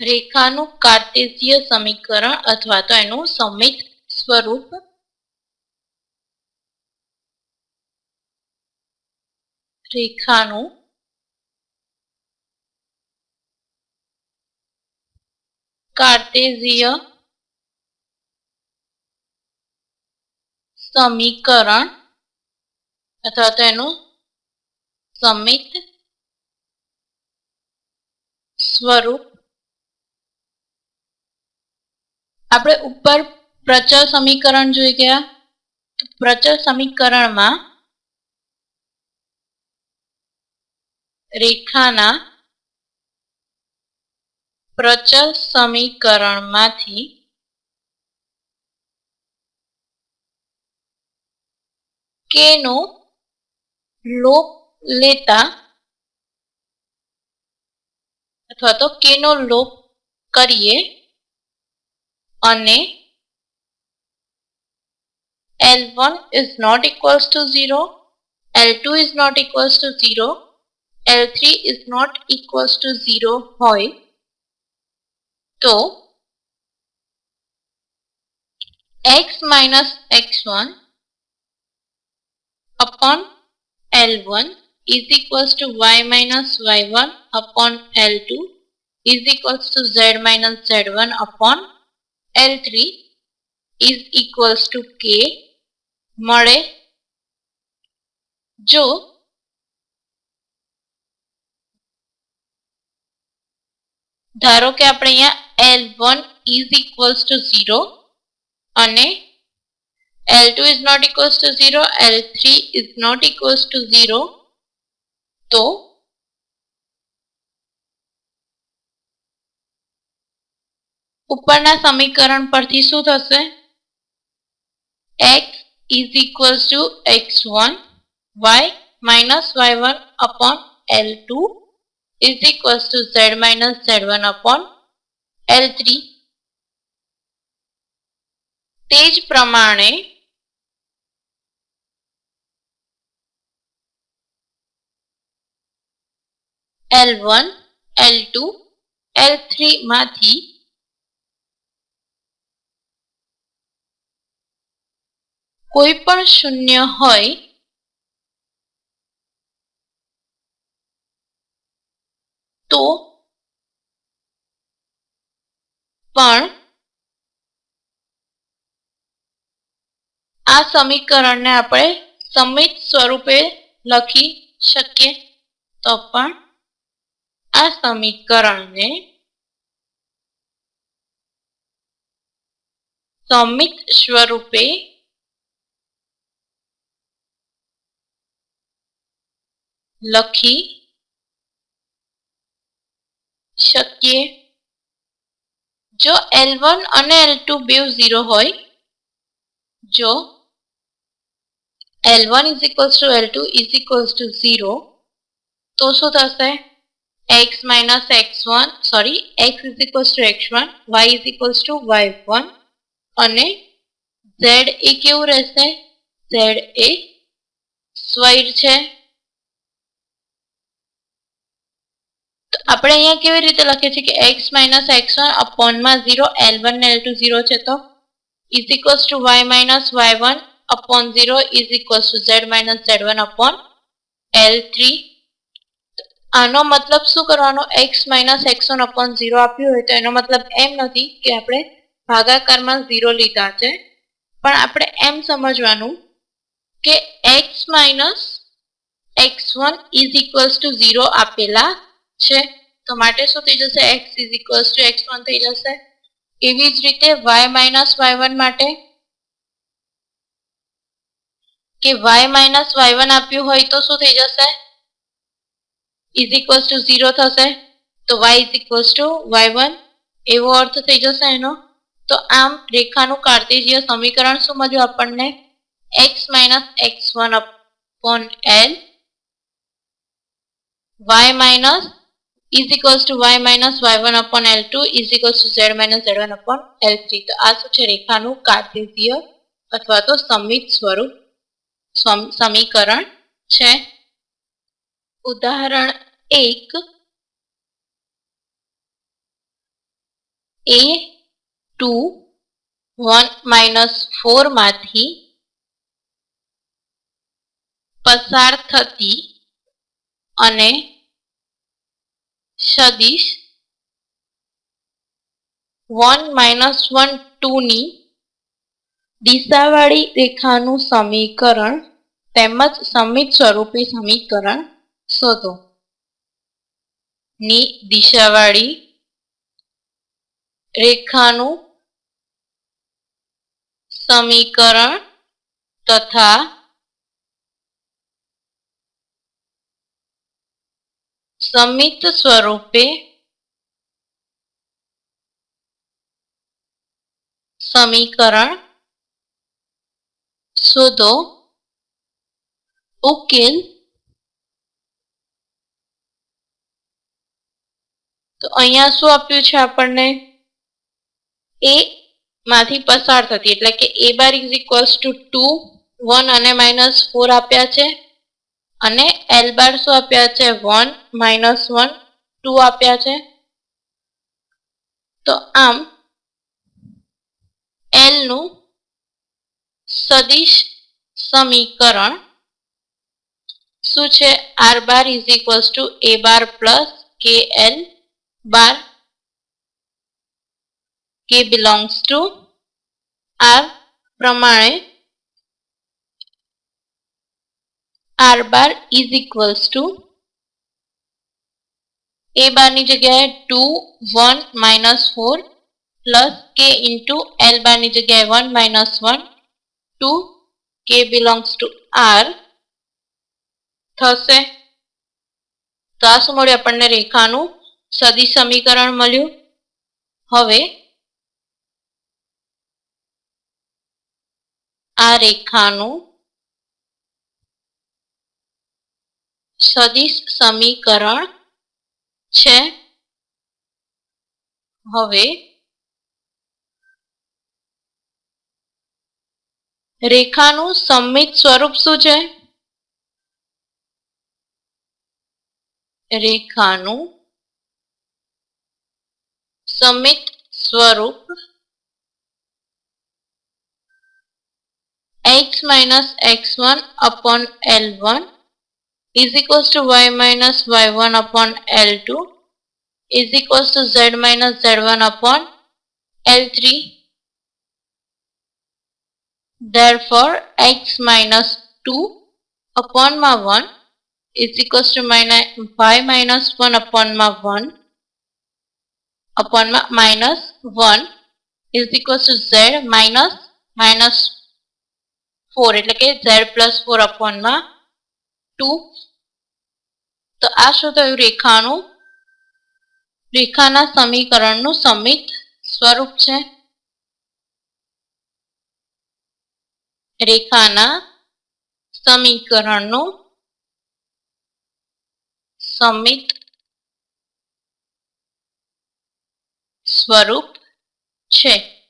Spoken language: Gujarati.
રેખાનું કાર્ટેશીય સમીકરણ અથવા તો એનું સમિત સ્વરૂપ. રેખાનું કાર્ટેશીય સમીકરણ અથવા તો એનું સમિત સ્વરૂપ. આપણે ઉપર પ્રચળ સમીકરણ જોઈ ગયા. પ્રચળ સમીકરણમાં રેખાના પ્રચલ સમીકરણમાંથી કે નો લોપ લેતા અથવા તો કે નો લોપ કરીએ. અને L1 is not equals to 0, L2 is not equals to 0, L3 is not equals to 0 હોય તો x minus x1 upon L1 is equals to y minus y1 upon L2 is equals to z minus z1 upon L3 is equals to k મળે જો ધારો કે આપણે અહીંયા L one is equals to zero અને L two is not equals to zero L three is not equals to zero તો ઉપરના સમીકરણ પરથી શું થશે x is equals to x1 y minus y1 upon L2 is equals to z minus z1 upon L3 તે જ પ્રમાણે L1 L2 L3 માંથી કોઈ પણ શૂન્ય હોય, તો પણ આ સમીકરણને આપણે સમિત સ્વરૂપે લખી શકીએ. તો પણ આ સમીકરણને સમિત સ્વરૂપે લખી શકીએ. જો એલ વન અને એલ ટુ બેવ ઝીરો હોય, જો L one is equals to L two is equals to zero તો શું થશે? X minus X one sorry X is equals to X one Y is equals to Y one અને ઝેડ એ કેવું રહેશે? ઝેડ એ સ્વૈર છે. આપણે અહીંયા કેવી રીતે લખીએ છીએ કે એક્સ માઇનસ એક્સ વન અપોનમાં ઝીરો એલ વન ને એલ ટુ ઝીરો છે તો? Is equals to Y minus Y one upon zero is equals to Z minus Z one upon L three આનો મતલબ શું કરવાનો? X minus X one upon zero આપ્યું હોય તો એનો મતલબ એમ નથી કે આપણે ભાગાકારમાં ઝીરો લીધા છે. પણ આપણે એમ સમજવાનું કે X minus X one is equals to zero આપેલા છે, તો માટે શું થઈ જશે? x is equals to X one થઈ જશે. એવી જ રીતે y માઇનસ વાય વન માટે કે y માઇનસ વાય વન આપ્યું હોય તો શું થઈ જશે? ઇઝ ઇક્વલ્સ ટુ ઝીરો થશે. તો y is equals to Y one એવો અર્થ થઈ જશે એનો. તો આમ રેખાનું કાર્તેજીય સમીકરણ શું મળ્યું આપણને? X minus X one upon L Y minus is equals to y minus y1 upon L2 is equals to z minus z1 upon L3 તો આ શું છે? રેખાનું કાર્તેશીય અથવા તો સમિત સ્વરૂપ. સમીકરણ છે. ઉદાહરણ એક. એ ટુ વન માઇનસ ફોરમાંથી પસાર થતી અને સદીશ વન માઇનસ વન ટુની દિશાવાળી રેખાનું સમીકરણ તેમજ સમિત સ્વરૂપે સમીકરણ શોધો. ની દિશાવાળી રેખાનું સમીકરણ તથા સમિત સ્વરૂપે સમીકરણ શોધો ઉકેલ તો અહીંયા શું આપ્યું છે આપણને એ માંથી પસાર થતી એટલે કે A bar is equals to two one અને માઇનસ ફોર આપ્યા છે અને એલ બાર શું આપ્યા છે વન માઇનસ વન ટુ આપ્યા છે. તો આમ એલનું સદિશ સમીકરણ શું છે? R bar is equals to A bar plus K L bar K belongs to R પ્રમાણે R bar is equals to A બારની જગ્યાએ two one minus four plus K into L બારની જગ્યાએ one minus one two K belongs to R થશે. તો આ શું મળ્યું? આપણને રેખાનું સદી સમીકરણ મળ્યું. હવે આ રેખાનું સદિશ સમીકરણ છે. હવે રેખાનું સંમિત સ્વરૂપ શું છે? રેખાનું સમિત સ્વરૂપ x minus x1 upon L1 is equals to y minus y1 upon L2 is equals to z minus z1 upon L3 Therefore, x minus 2 upon my 1 is equals to minus y minus 1 upon my 1 upon my minus 1 is equals to z minus minus 4 એટલે કે z પ્લસ ફોર અપોનમાં તો આ શું થયું? રેખાનું, રેખાના સમીકરણનું સમિત સ્વરૂપ છે. રેખાના સમીકરણનું સમિત સ્વરૂપ છે.